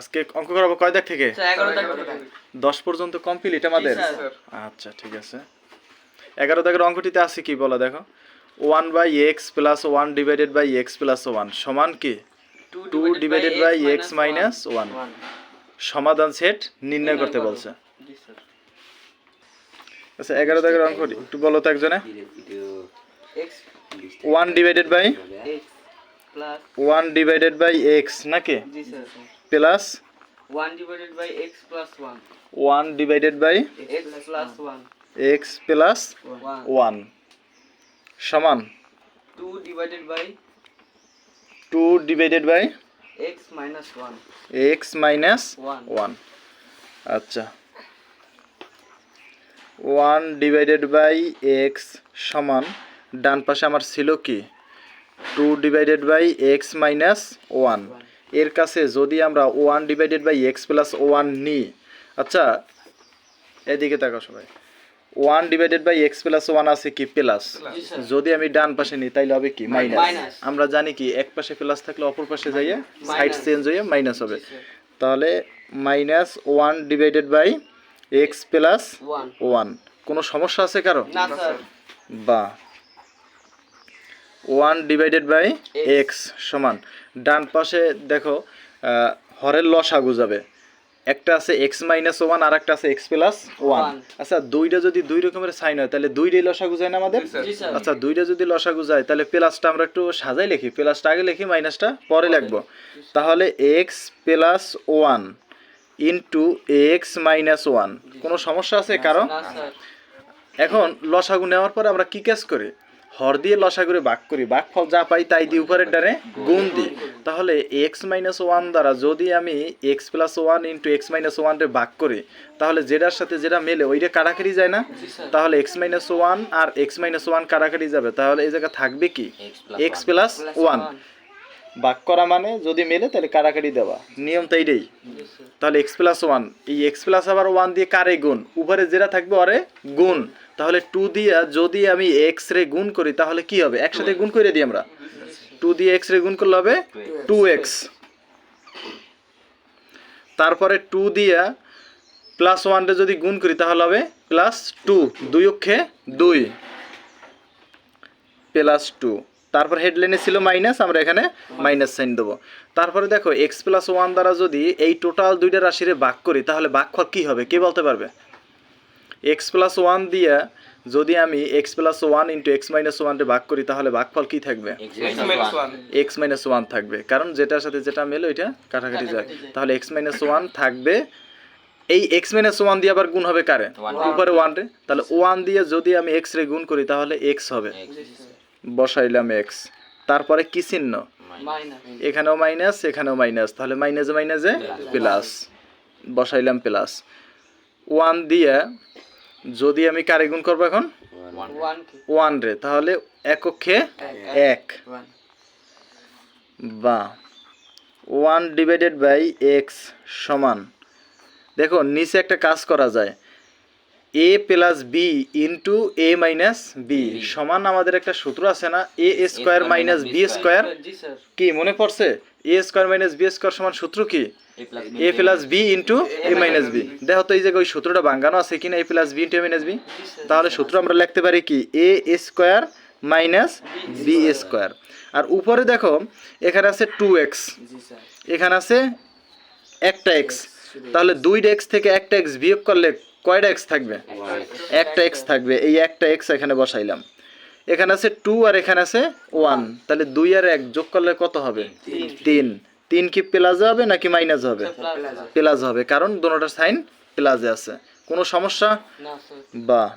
আজকে অঙ্ক করাবো কয় দাগ থেকে? দাগ থেকে। দশ পর্যন্ত কমপ্লিট আমাদের? আচ্ছা ঠিক আছে। এগারো দাগের অঙ্কটিতে আছে কি বলা দেখো। One by X plus one divided by X plus one সমান কি? Two divided by X minus one সমাধান সেট নির্ণয় করতে বলছে। আচ্ছা এগারো দাগের অঙ্কটি একটু বলো তো একজনে। One divided by one divided by x নাকি? জি sir. Plus one divided by x plus one. One divided by x plus one. X plus one. সমান। Two divided by two divided by x minus one. X minus one. আচ্ছা। One divided by x সমান। ডান পাশে আমার ছিল কি? Two divided by x minus one. এর কাছে যদি আমরা one divided by x plus one নিই আচ্ছা এদিকে তাকাও সবাই। One divided by x plus one আছে কি? প্লাস যদি আমি ডান পাশে নিই তাইলে হবে কি? মাইনাস আমরা জানি কি এক পাশে প্লাস থাকলে অপর পাশে যাইয়ে সাইড চেঞ্জ হয়ে মাইনাস হবে। তাহলে minus one divided by x plus one one কোনো সমস্যা আছে কারও? বা ওয়ান ডিভাইডেড বাই এক্স সমান। ডান পাশে দেখো হরের লসাগু যাবে একটা আছে এক্স মাইনাস ওয়ান আর একটা আছে এক্স প্লাস ওয়ান। আচ্ছা দুইটা যদি দুই রকমের সাইন হয় তাহলে দুইটাই লসাগু যায় না আমাদের? আচ্ছা দুইটা যদি লসাগু যায় তাহলে প্লাসটা আমরা একটু সাজাই লিখি। প্লাসটা আগে লিখি মাইনাসটা পরে লিখব। তাহলে x plus one into x minus one. কোনো সমস্যা আছে কারও? না স্যার। এখন লসাগু নেওয়ার পরে আমরা কি কাজ করি? হর দিয়ে লসা করে বাক করি ভাগ ফল যা পাই তাই দিয়ে উপরের ডানে গুণ দিই। তাহলে এক্স মাইনাস ওয়ান দ্বারা যদি আমি x plus one into x minus ওয়ানরে ভাগ করি তাহলে যেটার সাথে যেটা মেলে ওইটা কাটাকাটি যায় না? তাহলে এক্স মাইনাস ওয়ান আর এক্স মাইনাস ওয়ান কাটাকাটি যাবে। তাহলে এই জায়গা থাকবে কি? এক্স প্লাস ওয়ান ভাগ করা মানে যদি মেলে তাহলে কাটাকাটি দেওয়া। নিয়ম তো এইটাই। তাহলে এক্স প্লাস ওয়ান এই এক্স প্লাস আবার ওয়ান দিয়ে কারে গুণ? উপরে যেটা থাকবে অরে গুণ। তাহলে টু দিয়া যদি আমি এক্স রে গুণ করি, তাহলে কি হবে? একসাথে গুণ করে দিই আমরা। টু দিয়ে এক্স রে গুণ করলে হবে টু এক্স তারপরে টু দিয়া প্লাস ওয়ানটা যদি গুণ করি, তাহলে হবে প্লাস টু দুই অক্ষে দুই। প্লাস টু তারপর হেডলাইনে ছিল মাইনাস আমরা এখানে মাইনাস সাইন দেবো। তারপরে দেখো এক্স প্লাস ওয়ান দ্বারা যদি এই টোটাল দুইটা রাশিরে ভাগ করি, তাহলে ভাগফল কি হবে? কে বলতে পারবে? এক্স প্লাস ওয়ান দিয়া যদি আমি x plus one into x minus ওয়ানটে ভাগ করি তাহলে ভাগফল কি থাকবে? এক্স মাইনাস ওয়ান থাকবে। কারণ যেটার সাথে যেটা মেলে ওইটা কাটাকাটি যায়। তাহলে এক্স মাইনাস ওয়ান থাকবে। এই এক্স মাইনাস ওয়ান দিয়ে আবার গুণ হবে কারে? উপরে ওয়ান রে তাহলে ওয়ান দিয়ে যদি আমি এক্স রে গুণ করি তাহলে এক্স হবে। বসাইলাম এক্স তারপরে কি চিহ্ন? এখানেও মাইনাস এখানেও মাইনাস তাহলে মাইনাসে মাইনাসে প্লাস বসাইলাম প্লাস ওয়ান দিয়ে যদি আমি কারে গুণ করব এখন? ওয়ান ওয়ান রে তাহলে একক্ষে এক। বা। ওয়ান ডিভাইডেড বাই এক্স সমান। দেখো নিচে একটা কাজ করা যায়। A plus b into a minus b সমান আমাদের একটা সূত্র আছে না? A square minus b square কি মনে পড়ছে? A square minus b square সমান সূত্র কি? A plus b into a minus b দেখো তো এই যে ওই সূত্রটা বাঙ্গানো আছে কিনা a plus b into a minus b তাহলে সূত্র আমরা লিখতে পারি কি? A square minus b square আর উপরে দেখো এখানে আছে টু এক্স এখানে আছে একটা এক্স তাহলে দুইটা এক্স থেকে একটা এক্স বিয়োগ করলে কয়টা এক্স থাকবে? একটা এক্স থাকবে। এই একটা এক্স এখানে বসাইলাম। এখানে আছে টু আর এখানে আছে ওয়ান তাহলে দুই আর এক যোগ করলে কত হবে? তিন। তিন। কি প্লাস হবে নাকি মাইনাস হবে? প্লাস হবে। কারণ দুটোটার সাইন প্লাসে আছে। কোনো সমস্যা? বা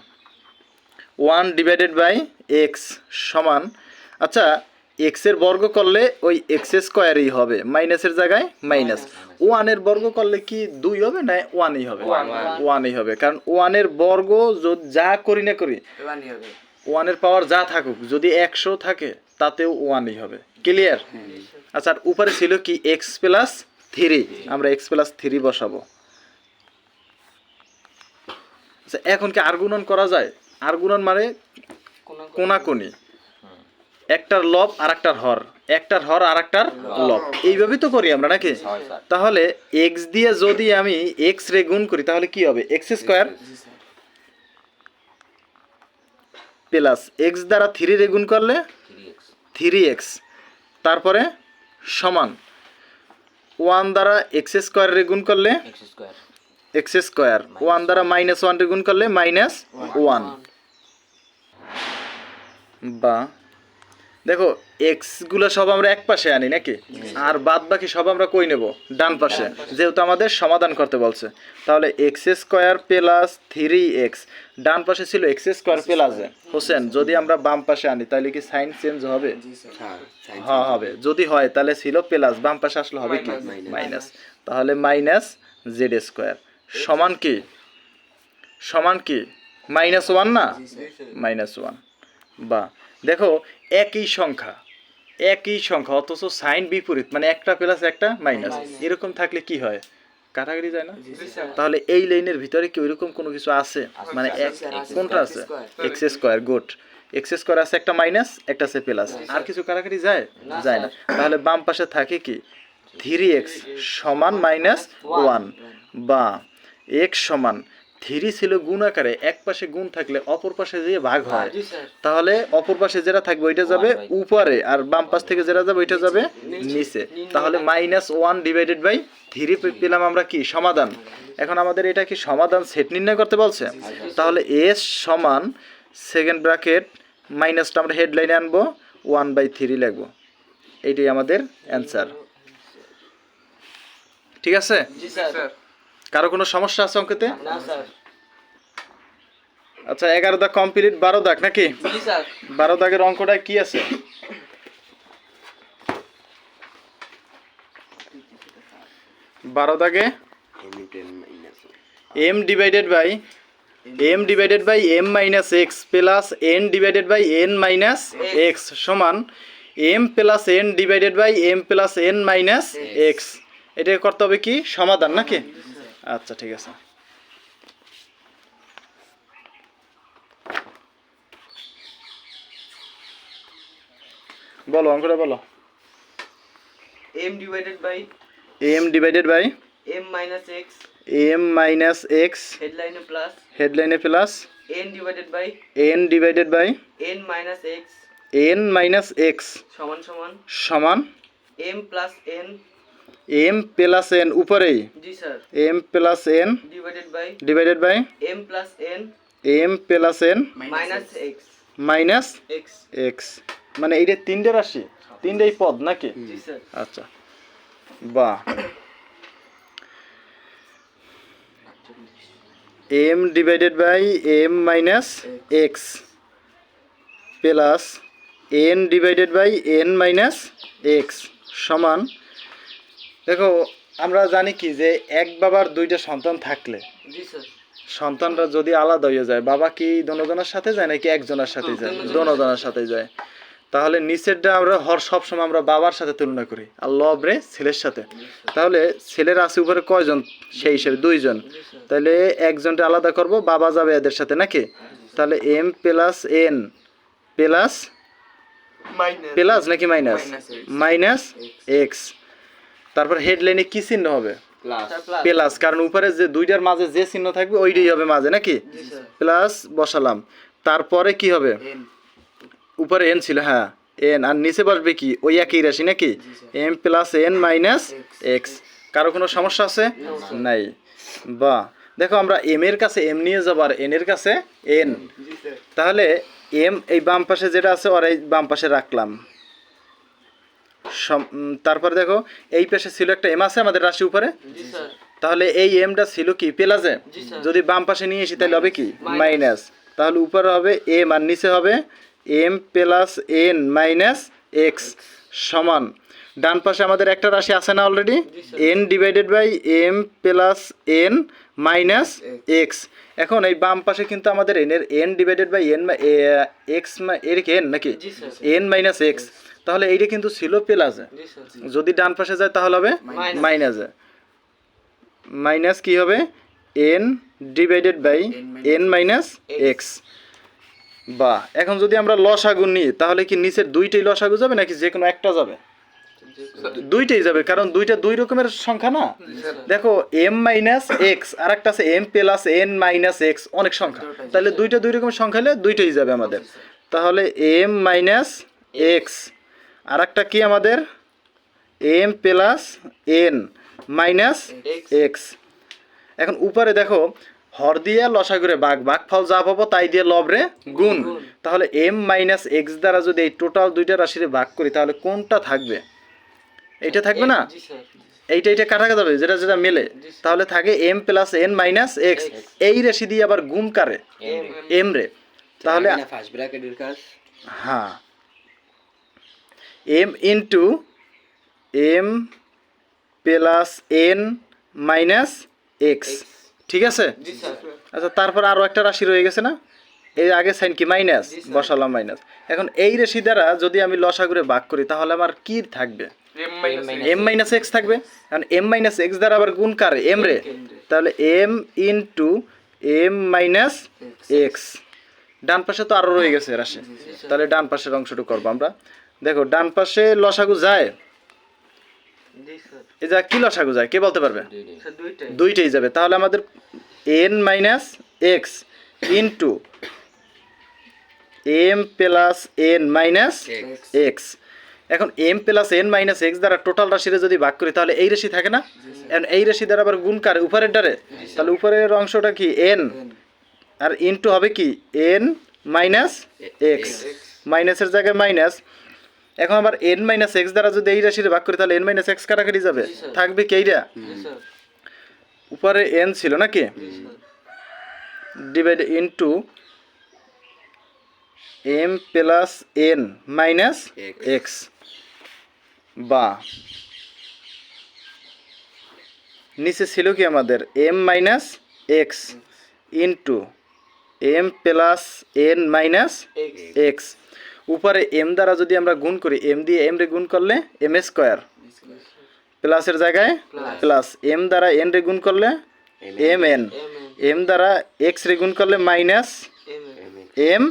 ওয়ান ডিভাইডেড বাই এক্স সমান আচ্ছা এক্সের বর্গ করলে ওই এক্স স্কোয়ারই হবে। মাইনাসের জায়গায় মাইনাস ওয়ানের বর্গ করলে কি দুই হবে না ওয়ানই হবে? ওয়ানই হবে। কারণ ওয়ানের বর্গ য- যা করি না করি ওয়ানের পাওয়ার যা থাকুক যদি একশো থাকে তাতেও ওয়ানই হবে। ক্লিয়ার আচ্ছা আর উপরে ছিল কি এক্স প্লাস থ্রি আমরা এক্স প্লাস থ্রি বসাবো। আচ্ছা এখন কি আর গুণন করা যায়? আর গুণন মানে কোন কোনাকুনি। একটার লব আর একটার হর। একটার হর আর একটার লব। এইভাবেই তো করি আমরা নাকি? তাহলে এক্স দিয়ে যদি আমি এক্স রে গুণ করি তাহলে কি হবে? এক্স স্কোয়ার জি স্যার প্লাস এক্স দ্বারা থ্রি রেগুন করলে থ্রি এক্স তারপরে সমান ওয়ান দ্বারা এক্স স্কোয়ার রেগুন করলে এক্স স্কোয়ার ওয়ান দ্বারা মাইনাস ওয়ান রেগুন করলে মাইনাস ওয়ান বা দেখো এক্সগুলো সব আমরা এক পাশে আনি নাকি? আর বাদ বাকি সব আমরা কই নেব? ডান পাশে। যেহেতু আমাদের সমাধান করতে বলছে। তাহলে x square plus three x. ডান পাশে ছিল এক্স স্কোয়ার প্লাস হোসেন যদি আমরা বাম পাশে আনি তাহলে কি সাইন চেঞ্জ হবে? জি হ্যাঁ হবে। যদি হয় তাহলে ছিল প্লাস। বাম পাশে আসলে হবে কি? মাইনাস। তাহলে মাইনাস জেড স্কোয়ার। সমান কি? সমান কি? মাইনাস ওয়ান না? Minus one. বা দেখো একই সংখ্যা একই সংখ্যা অথচ সাইন বিপরীত মানে একটা প্লাস একটা মাইনাস এরকম থাকলে কি হয়? কাটাকাটি যায় না? তাহলে এই লাইনের ভিতরে কি ওইরকম কোনো কিছু আছে? মানে কোনটা আছে? X square good x square আছে একটা মাইনাস একটা আছে প্লাস আর কিছু কাটাকাটি যায়? যায় না। তাহলে বাম পাশে থাকে কি? থ্রি এক্স সমান মাইনাস ওয়ান বা এক্স সমান থ্রি ছিল গুণ আকারে এক পাশে গুণ থাকলে অপর পাশে যে ভাগ হয় তাহলে অপর পাশে যেটা থাকবে ওইটা যাবে উপরে আর বাম পাশ থেকে যেটা যাবে ওইটা যাবে নিচে। তাহলে minus one divided by three পেলাম আমরা কি? সমাধান। এখন আমাদের এটা কি সমাধান সেট নির্ণয় করতে বলছে? তাহলে এস সমান সেকেন্ড ব্র্যাকেট মাইনাসটা আমরা হেডলাইনে আনব ওয়ান বাই থ্রি লিখব। এইটাই আমাদের অ্যান্সার ঠিক আছে? জি স্যার। কারও কোনো সমস্যা আছে অঙ্কতে? আচ্ছা এগারো দাগ কমপ্লিট বারো দাগ নাকি? বারো দাগের অঙ্কটা কি আছে? বারো দাগে m divided by m divided by m minus x plus n divided by n minus x সমান m plus n divided by m plus n minus x এটা করতে হবে কি? সমাধান নাকি? আচ্ছা ঠিক আছে। বলো অঙ্কটা বলো। M divided by m divided by m minus x m minus x হেডলাইনে plus হেডলাইনে plus n divided by n divided by n minus x n minus x সমান সমান সমান m plus n m plus n sir. M plus n divided by divided by m plus n m plus n minus x minus x x মানে এইটা তিনটে রাশি তিনটেই পদ নাকি? আচ্ছা বা। M divided by m minus x plus n divided by n minus x সমান দেখো আমরা জানি কি যে এক বাবার দুইটা সন্তান থাকলে সন্তানরা যদি আলাদা হয়ে যায় বাবা কি দনোজনের সাথে যায় নাকি একজনের সাথে যায়? দনোজনের সাথে। যায়। তাহলে নিচেরটা আমরা হর সবসময় আমরা বাবার সাথে তুলনা করি আর লবরে ছেলের সাথে। তাহলে ছেলের আছে উপরে কয়জন? সেই হিসেবে দুইজন। তাহলে একজনটা আলাদা করব বাবা যাবে এদের সাথে নাকি? তাহলে m plus n plus plus নাকি মাইনাস? Minus x. তারপর হেডলাইনে কি চিহ্ন হবে? প্লাস প্লাস কারণ উপরে যে দুইটার মাঝে যে চিহ্ন থাকবে ওইটাই হবে মাঝে নাকি? প্লাস বসালাম। তারপরে কি হবে? উপরে এন ছিল হ্যাঁ। এন আর নিচে বসবে কি? ওই একই রাশি নাকি? M plus n minus x কারও কোনো সমস্যা আছে? নাই। বা দেখো আমরা এম এর কাছে এম নিয়ে যাব আর এন এর কাছে এন তাহলে এম এই বাম পাশে যেটা আছে ওর এই বাম পাশে রাখলাম। তারপরে দেখো এই পাশে ছিল একটা এম আছে আমাদের রাশি উপরে। তাহলে এই এমটা ছিল কি? প্লাসে যদি বাম পাশে নিয়ে এসি তাহলে হবে কি? মাইনাস তাহলে উপরে হবে এম আর নিচে হবে m plus n minus x সমান। ডান পাশে আমাদের একটা রাশি আছে না already n divided by m plus n minus x এখন এই বাম পাশে কিন্তু আমাদের এন এর এন ডিভাইডেড বাই এন এক্সের কি এন নাকি? এন মাইনাস এক্স তাহলে এইটা কিন্তু ছিল প্লাসে যদি ডান পাশে যায় তাহলে হবে. মাইনাসে। মাইনাস কি হবে? N divided by n minus x. বা এখন যদি আমরা লসাগু নিই তাহলে কি নিচের দুইটাই লসাগু যাবে নাকি যে কোনো একটা যাবে? দুইটাই যাবে কারণ দুইটা দুই রকমের সংখ্যা না? দেখো এম মাইনাস এক্স আর একটা আছে m plus n minus x অনেক সংখ্যা। তাহলে দুইটা দুই রকমের সংখ্যা হলে দুইটাই যাবে আমাদের। তাহলে এম মাইনাস এক্স। আর একটা কি আমাদের? M plus n minus x এখন উপরে দেখো হর দিয়ে লসাগুরে বাঘ বাঘ ফল যা পাবো তাই দিয়ে লবরে গুণ। তাহলে এম মাইনাস এক্স দ্বারা যদি এই টোটাল দুইটা রাশিরে ভাগ করি তাহলে কোনটা থাকবে? এইটা থাকবে না? এইটা এইটা কাটা যাবে যেটা যেটা মেলে। তাহলে থাকে m plus n minus x এই রাশি দিয়ে আবার গুণ কারে? এম রে। তাহলে ফার্স্ট হ্যাঁ। M into m plus n minus x ঠিক আছে? আচ্ছা তারপর আরও একটা রাশি রয়ে গেছে না? এই আগে সাইন কি মাইনাস বসালাম মাইনাস এখন এই রাশি দ্বারা যদি আমি লসাগুরে ভাগ করি তাহলে আমার কি থাকবে? এম মাইনাস এক্স থাকবে। কারণ এম মাইনাস এক্স দ্বারা আবার গুণ কারে? এম রে। তাহলে m into m minus x ডান পাশে তো আরও রয়ে গেছে রাশি। তাহলে ডান পাশের অংশটুকু করব আমরা। দেখো ডান পাশে লসাগু যায়। এই যা কি লসাগু যায়? কে বলতে পারবে? দুইটাই। দুইটাই। যাবে। তাহলে আমাদের n minus x into m plus n minus x এখন m plus n minus x দ্বারা টোটাল রাশিরে যদি ভাগ করি তাহলে এই রাশি থাকে না? এখন এই রাশি দ্বারা আবার গুণ কারে? উপরের ডারে তাহলে উপরের অংশটা কি? এন আর ইনটু হবে কি? এন মাইনাস এক্স মাইনাসের জায়গায় মাইনাস এখন আবার এন মাইনাস এক্স দ্বারা যদি এই রাশিরে ভাগ করি তাহলে এন মাইনাস এক্স কাটাকাটি যাবে। থাকবে কি এইটা? উপরে এন ছিল নাকি? Divide into m plus n minus x বা। নিচে ছিল কি আমাদের? M minus x into m plus n minus x x উপরে এম দ্বারা যদি আমরা গুণ করি এম দিয়ে এম রে গুণ করলে এম স্কোয়ার প্লাসের জায়গায় প্লাস এম দ্বারা এন রে গুণ করলে এম এন এম দ্বারা এক্স রে গুণ করলে মাইনাস এম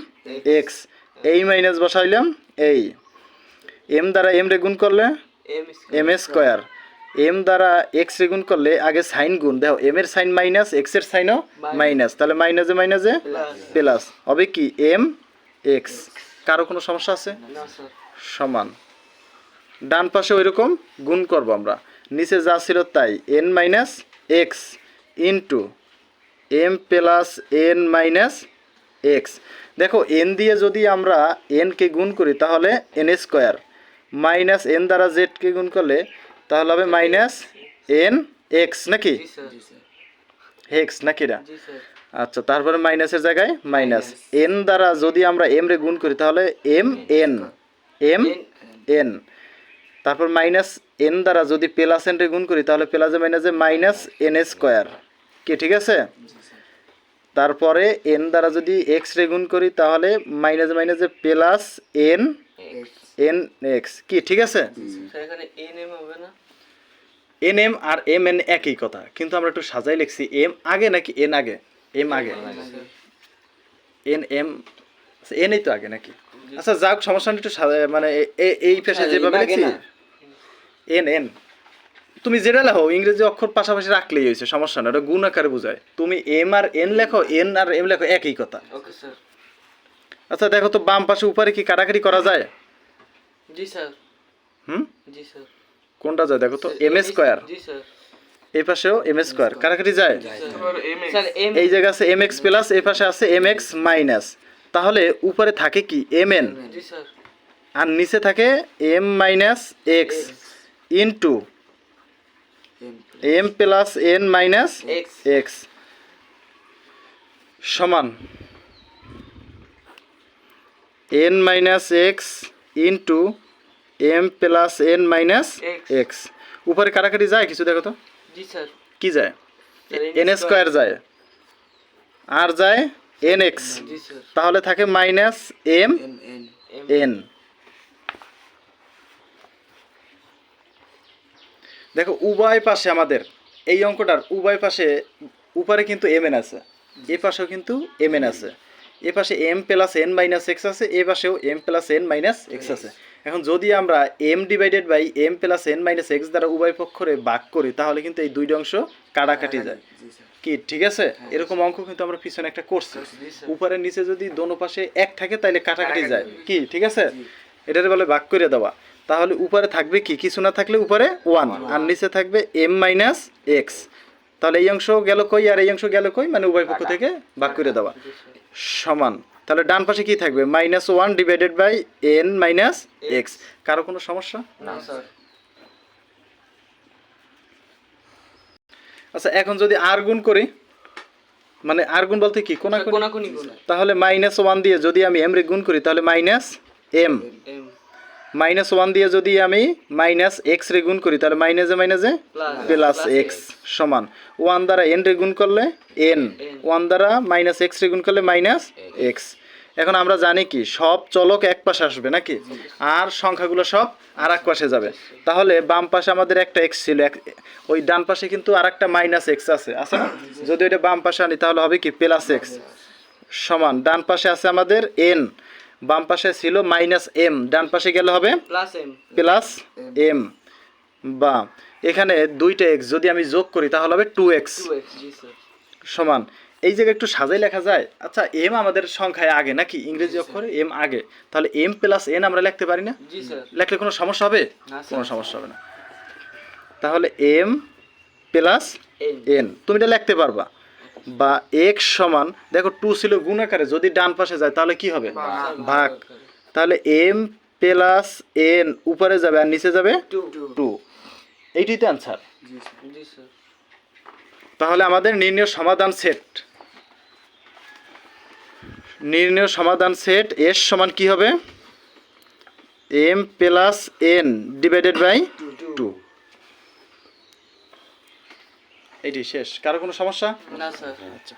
এক্স এই মাইনাস বসাইলাম এই। এম দ্বারা এম রে গুণ করলে এম স্কোয়ার এম দ্বারা এক্স রে গুণ করলে আগে সাইন গুণ। দেখো এম এর সাইন মাইনাস এক্সের সাইনও মাইনাস তাহলে মাইনাসে মাইনাসে প্লাস হবে কি? এম এক্স কারও কোনো সমস্যা আছে? সমান। ডান পাশে ওই রকম গুণ করব আমরা। নিচে যা ছিল তাই। N minus x into m plus n minus x দেখো এন দিয়ে যদি আমরা এনকে গুণ করি তাহলে এন স্কোয়ার মাইনাস এন দ্বারা জেডকে গুণ করলে তাহলে হবে মাইনাস এন এক্স নাকি? হেক্স নাকি না? আচ্ছা তারপরে মাইনাসের জায়গায় মাইনাস এন দ্বারা যদি আমরা এম রে গুণ করি তাহলে এম এন এম এন তারপর মাইনাস এন দ্বারা যদি প্লাস এন রে গুণ করি তাহলে প্লাসে মাইনাসে মাইনাস এন স্কোয়ার কি ঠিক আছে? তারপরে এন দ্বারা যদি এক্স রে গুণ করি তাহলে মাইনাস মাইনাসে প্লাস এন এন এক্স কি ঠিক আছে? এন এম এন এম আর এম এন একই কথা। কিন্তু আমরা একটু সাজাই লিখছি এম আগে নাকি এন আগে? এম আগে। এন এম এনই তো আগে নাকি? আচ্ছা যাক সমস্যা একটু মানে এই পেশে যেভাবে লিখছি এন এন তুমি যেটা লেখো ইংরেজি অক্ষর পাশাপাশি রাখলেই হয়েছে সমস্যা না ওটা গুণ আকারে বোঝায়। তুমি এম আর এন লেখো এন আর এম লেখো একই কথা। আচ্ছা দেখো তো বাম পাশে উপরে কি কাটাকাটি করা যায়? জি স্যার হুম? জি স্যার কোনটা যায়? দেখো তো এম স্কোয়ার জি স্যার এই পাশেও এম স্কোয়ার কাটাকাটি যায়? এই জায়গা আছে এম এক্স প্লাস এই পাশে আছে এম এক্স মাইনাস তাহলে উপরে থাকে কি? এম এন আর নিচে থাকে m minus x into m plus n minus x x সমান। N minus x into m plus n minus x উপরে কাটাকাটি যায় কিছু দেখো তো। জি স্যার। কি যায়? এন স্কোয়ার যায়। আর যায় এন এক্স তাহলে থাকে মাইনাস এম এন দেখো উভয় পাশে আমাদের এই অঙ্কটার উভয় পাশে উপরে কিন্তু এম এন আছে। এ পাশেও কিন্তু এম এন আছে। এ পাশে m plus n minus x আছে এ পাশেও m plus n minus x আছে। এখন যদি আমরা m divided by m plus n minus x দ্বারা উভয় পক্ষরে ভাগ করি তাহলে কিন্তু এই দুইটা অংশ কাটাকাটি যায়। কি ঠিক আছে? এরকম অঙ্ক কিন্তু আমরা পিছনে একটা করছি। জি স্যার। উপরে নিচে যদি দোনো পাশে এক থাকে তাহলে কাটাকাটি যায়। কি ঠিক আছে? এটার বলে ভাগ করে দেওয়া। তাহলে উপরে থাকবে কি? কিছু না থাকলে উপরে ওয়ান আর নিচে থাকবে এম মাইনাস এক্স তাহলে এই অংশ গেল কই? আর এই অংশ গেল কই? মানে উভয় পক্ষ থেকে ভাগ করে দেওয়া। সমান। তাহলে ডান পাশে কি থাকবে? Minus one divided by n minus x কারও কোনো সমস্যা? না স্যার আচ্ছা এখন যদি আর গুণ করি মানে আর গুণ বলতে কি? কোনা কোনাকুনি তাহলে মাইনাস ওয়ান দিয়ে যদি আমি এম রে গুণ করি তাহলে মাইনাস এম মাইনাস ওয়ান দিয়ে যদি আমি মাইনাস এক্স রে গুণ করি তাহলে মাইনাসে মাইনাসে প্লাস এক্স সমান। ওয়ান দ্বারা এন রে গুণ করলে এন। ওয়ান দ্বারা মাইনাস এক্স রে গুণ করলে মাইনাস এক্স। এখন আমরা জানি কি সব চলক এক পাশে আসবে নাকি? আর সংখ্যাগুলো সব আর এক পাশে যাবে। তাহলে বাম পাশে আমাদের একটা এক্স ছিল এক- ওই ডান পাশে কিন্তু আর একটা মাইনাস এক্স আছে আছে না? যদি ওইটা বাম পাশে আনি তাহলে হবে কি? Plus x. সমান। ডান পাশে আছে আমাদের এন। বাম পাশে ছিল মাইনাস এম ডান পাশে গেলে হবে প্লাস এম। Plus M. বা এখানে দুইটা এক্স যদি আমি যোগ করি তাহলে হবে টু এক্স। সমান। এই জায়গায় একটু সাজাই লেখা যায়। আচ্ছা এম আমাদের সংখ্যায় আগে নাকি? ইংরেজি অক্ষরে এম আগে। তাহলে এম প্লাস এন আমরা লিখতে পারি না? জি লেখলে কোনো সমস্যা হবে? কোনো সমস্যা হবে না। তাহলে এম প্লাস এন। তুমি এটা লিখতে পারবা। বা এক্স সমান দেখো টু ছিল গুণ আকারে যদি ডান পাশে যায় তাহলে কি হবে? ভাগ। তাহলে এম প্লাস এন উপরে যাবে আর নিচে যাবে টু এইটাই তো অ্যান্সার তাহলে আমাদের নির্ণয় সমাধান সেট নির্ণয় সমাধান সেট এস সমান কি হবে? M plus n divided by two এইটি শেষ। কারও কোনো সমস্যা? না স্যার। আচ্ছা।